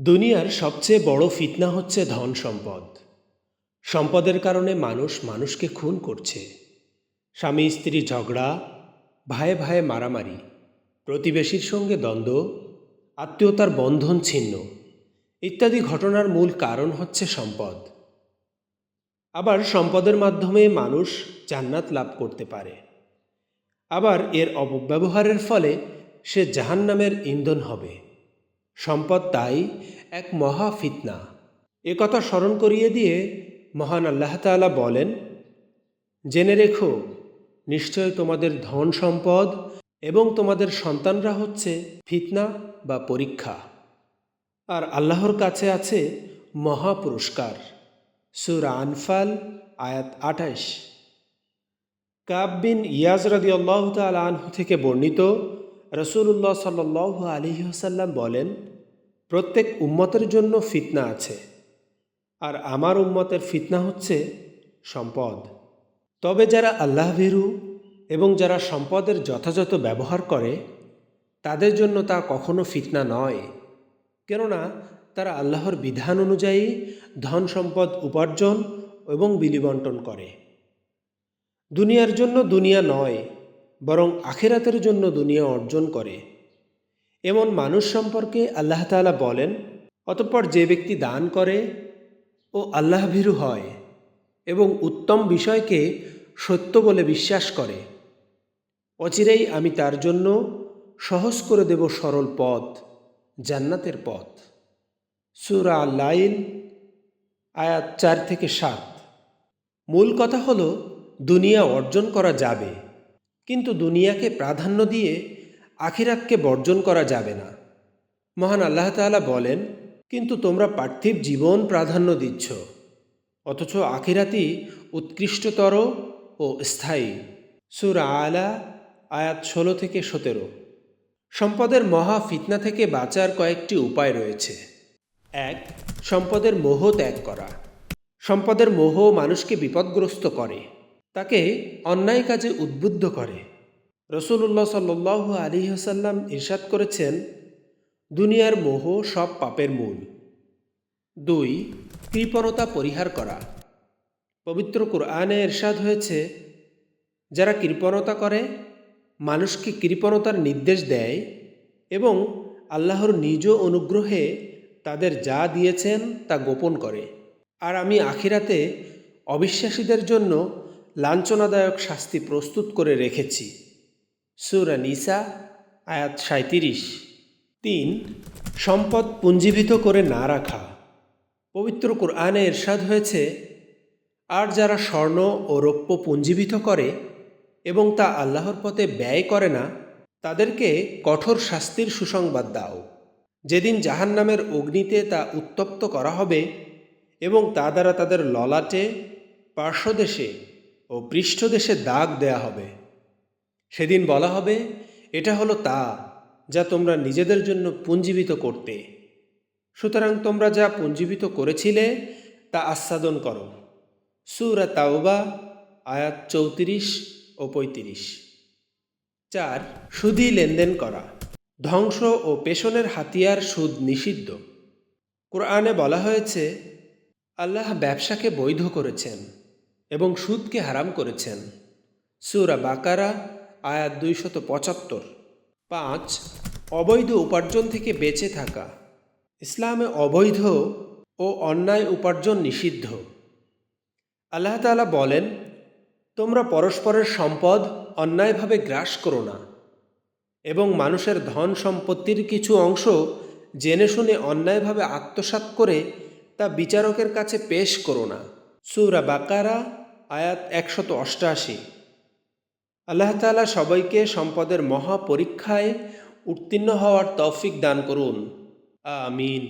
দুনিয়ার সবচেয়ে বড় ফিতনা হচ্ছে ধন সম্পদ। সম্পদের কারণে মানুষ মানুষকে খুন করছে। স্বামী স্ত্রী ঝগড়া ভাইয়ে ভাইয়ে মারামারি, প্রতিবেশীর সঙ্গে দ্বন্দ্ব, আত্মীয়তার বন্ধন ছিন্ন ইত্যাদি ঘটনার মূল কারণ হচ্ছে সম্পদ। আবার সম্পদের মাধ্যমে মানুষ জান্নাত লাভ করতে পারে। আবার এর অপব্যবহারের ফলে সে জাহান্নামের ইন্ধন হবে। সম্পদ তাই এক মহা ফিতনা। এ কথা স্মরণ করিয়ে দিয়ে মহান আল্লাহ তাআলা বলেন, জেনে রেখো, নিশ্চয় তোমাদের ধন সম্পদ এবং তোমাদের সন্তানরা হচ্ছে ফিতনা বা পরীক্ষা। আর আল্লাহর কাছে আছে মহা পুরস্কার। সুরা আনফাল, আয়াত আঠাইশ কাব বিন ইয়াজ রদি আল্লাহ তাল আনহু থেকে বর্ণিত রসুল্লাহ সাল্লাহ আলিহাসাল্লাম বলেন প্রত্যেক উম্মতের জন্য ফিতনা আছে। আর আমার উম্মতের ফিতনা হচ্ছে সম্পদ। তবে যারা আল্লাহ ভীরু এবং যারা সম্পদের যথাযথ ব্যবহার করে, তাদের জন্য তা কখনো ফিতনা নয়। কেননা, তারা আল্লাহর বিধান অনুযায়ী ধন সম্পদ উপার্জন এবং বিলিবন্টন করে। দুনিয়ার জন্য দুনিয়া নয়, বরং আখেরাতের জন্য দুনিয়া অর্জন করে। এমন মানুষ সম্পর্কে আল্লাহ তাআলা বলেন, অতঃপর যে ব্যক্তি দান করে ও আল্লাহ ভীরু হয় এবং উত্তম বিষয়কে সত্য বলে বিশ্বাস করে, অচিরেই আমি তার জন্য সহজ করে দেব সরল পথ, জান্নাতের পথ। সুরা লাইল আয়াত চার থেকে সাত। মূল কথা হলো, দুনিয়া অর্জন করা যাবে, কিন্তু দুনিয়াকে প্রাধান্য দিয়ে আখিরাতকে বর্জন করা যাবে না। মহান আল্লাহ তাআলা বলেন, কিন্তু তোমরা পার্থিব জীবন প্রাধান্য দিচ্ছ, অথচ আখিরাতি উৎকৃষ্টতর ও স্থায়ী। সুর আলা, আয়াত ষোলো থেকে সতেরো। সম্পদের মহা ফিতনা থেকে বাঁচার কয়েকটি উপায় রয়েছে। এক, সম্পদের মোহ ত্যাগ করা। সম্পদের মোহ মানুষকে বিপদগ্রস্ত করে, তাকে অন্যায় কাজে উদ্বুদ্ধ করে। রসুল্লাহ সাল্লাহ আলী হাসাল্লাম ইরশাদ করেছেন, দুনিয়ার মোহ সব পাপের মূল। দুই, কৃপণতা পরিহার করা। পবিত্র কোরআনে ইরশাদ হয়েছে, যারা কৃপণতা করে, মানুষকে কৃপণতার নির্দেশ দেয় এবং আল্লাহর নিজ অনুগ্রহে তাদের যা দিয়েছেন তা গোপন করে। আর আমি আখিরাতে অবিশ্বাসীদের জন্য লাঞ্ছনাদায়ক শাস্তি প্রস্তুত করে রেখেছি। সুরা নিসা, আয়াত সাঁত্রিশ তিন, সম্পদ পুঞ্জীভূত করে না রাখা। পবিত্র কোরআনে এরশাদ হয়েছে, আর যারা স্বর্ণ ও রৌপ্য পুঞ্জীভূত করে এবং তা আল্লাহর পথে ব্যয় করে না, তাদেরকে কঠোর শাস্তির সুসংবাদ দাও। যেদিন জাহান্নামের অগ্নিতে তা উত্তপ্ত করা হবে এবং তা দ্বারা তাদের ললাটে, পার্শ্বদেশে ও পৃষ্ঠদেশে দাগ দেয়া হবে। সেদিন বলা হবে, এটা হলো তা, যা তোমরা নিজেদের জন্য পুঞ্জীবিত করতে। সুতরাং তোমরা যা পুঞ্জীবিত করেছিলে, তা আস্বাদন করো। সুরা তাওবা, আয়াত চৌত্রিশ ও পঁয়ত্রিশ। চার, সুদি লেনদেন করা। ধ্বংস ও পেশনের হাতিয়ার সুদ নিষিদ্ধ। কোরআনে বলা হয়েছে, আল্লাহ ব্যবসাকে বৈধ করেছেন এবং সুদকে হারাম করেছেন। সুরা বাকারা আয়াত দুইশত পঁচাত্তর। পাঁচ, অবৈধ উপার্জন থেকে বেঁচে থাকা। ইসলামে অবৈধ ও অন্যায় উপার্জন নিষিদ্ধ। আল্লাহ তাআলা বলেন, তোমরা পরস্পরের সম্পদ অন্যায়ভাবে গ্রাস করো না এবং মানুষের ধন সম্পত্তির কিছু অংশ জেনে শুনে অন্যায়ভাবে আত্মসাৎ করে তা বিচারকের কাছে পেশ করো না। সুরা বাকারা, আয়াত একশত অষ্টাশি। আল্লাহ তালা সবাইকে সম্পদের মহাপরীক্ষায় উত্তীর্ণ হওয়ার তৌফিক দান করুন। আমিন।